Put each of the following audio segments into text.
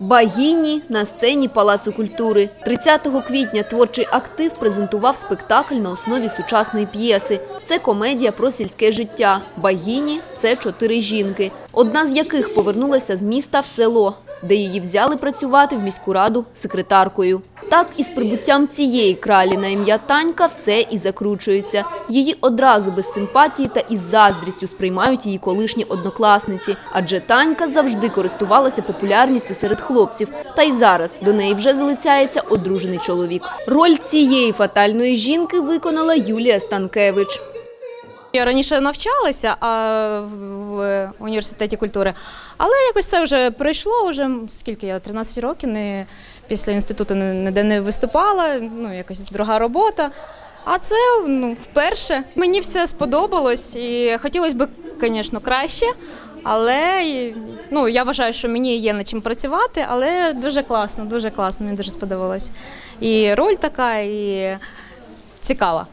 Багіні на сцені Палацу культури. 30 квітня творчий актив презентував спектакль на основі сучасної п'єси. Це комедія про сільське життя. Багіні – це чотири жінки, одна з яких повернулася з міста в село, де її взяли працювати в міську раду секретаркою. Так і з прибуттям цієї кралі на ім'я Танька все і закручується. Її одразу без симпатії та із заздрістю сприймають її колишні однокласниці, адже Танька завжди користувалася популярністю серед хлопців. Та й зараз до неї вже залицяється одружений чоловік. Роль цієї фатальної жінки виконала Юлія Станкевич. Я раніше навчалася а, в, університеті культури, але якось це вже пройшло. Вже скільки я 13 років не після інституту ніде не виступала. Ну якась друга робота. А це ну вперше. Мені все сподобалось і хотілося б, звісно, краще. Але ну я вважаю, що мені є над чим працювати, але дуже класно, дуже класно. Мені дуже сподобалось. І роль така, і цікава.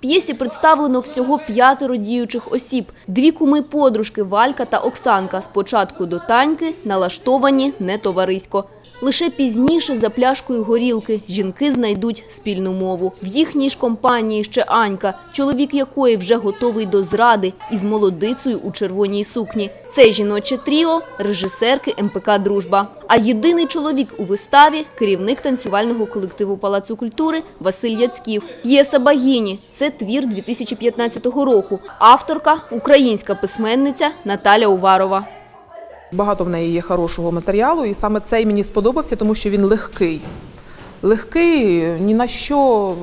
П'єсі представлено всього п'ятеро діючих осіб. Дві куми-подружки Валька та Оксанка спочатку до Таньки налаштовані не товарисько. Лише пізніше за пляшкою горілки жінки знайдуть спільну мову. В їхній ж компанії ще Анька, чоловік якої вже готовий до зради із молодицею у червоній сукні. Це жіноче тріо – режисерки МПК «Дружба». А єдиний чоловік у виставі – керівник танцювального колективу Палацу культури Василь Яцьків. П'єса «Багіні» – це твір 2015 року. Авторка – українська письменниця Наталя Уварова. Багато в неї є хорошого матеріалу, і саме цей мені сподобався, тому що він легкий. Легкий, ні на що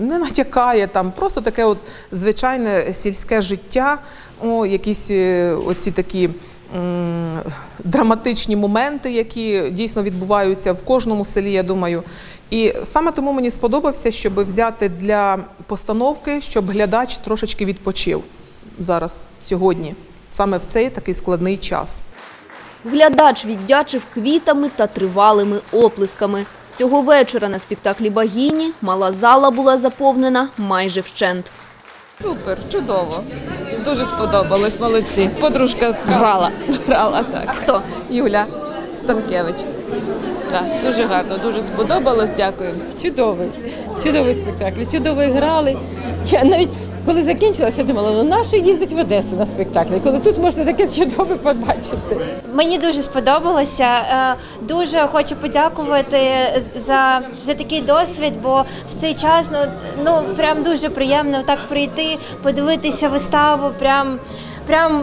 не натякає, там просто таке от звичайне сільське життя, о, якісь е, оці такі драматичні моменти, які дійсно відбуваються в кожному селі, я думаю. І саме тому мені сподобався, щоб взяти для постановки, щоб глядач трошечки відпочив зараз, сьогодні, саме в цей такий складний час. Глядач віддячив квітами та тривалими оплесками. Цього вечора на спектаклі «Багіні» мала зала була заповнена майже вщент. Супер, чудово. Дуже сподобалось, молодці. Подружка грала. Грала так. Хто? Юля Станкевич. Так, дуже гарно, дуже сподобалось. Дякую. Чудовий, чудовий спектакль, чудово грали. Я навіть коли закінчилася, я думала, ну нащо їздить в Одесу на спектаклі, коли тут можна таке чудове побачити. Мені дуже сподобалося. Е, Дуже хочу подякувати за, за такий досвід, бо в цей час ну, ну прям дуже приємно так прийти, подивитися виставу. Прям, прям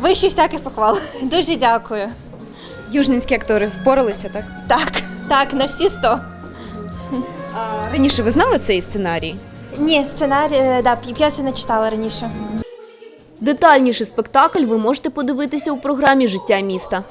вище всяких похвал. Дуже дякую. Южненські актори впоралися, так? Так, так, на всі сто. А раніше ви знали цей сценарій? Ні, сценарій, е, да, п'єсу не читала раніше. Детальніше спектакль ви можете подивитися у програмі «Життя міста».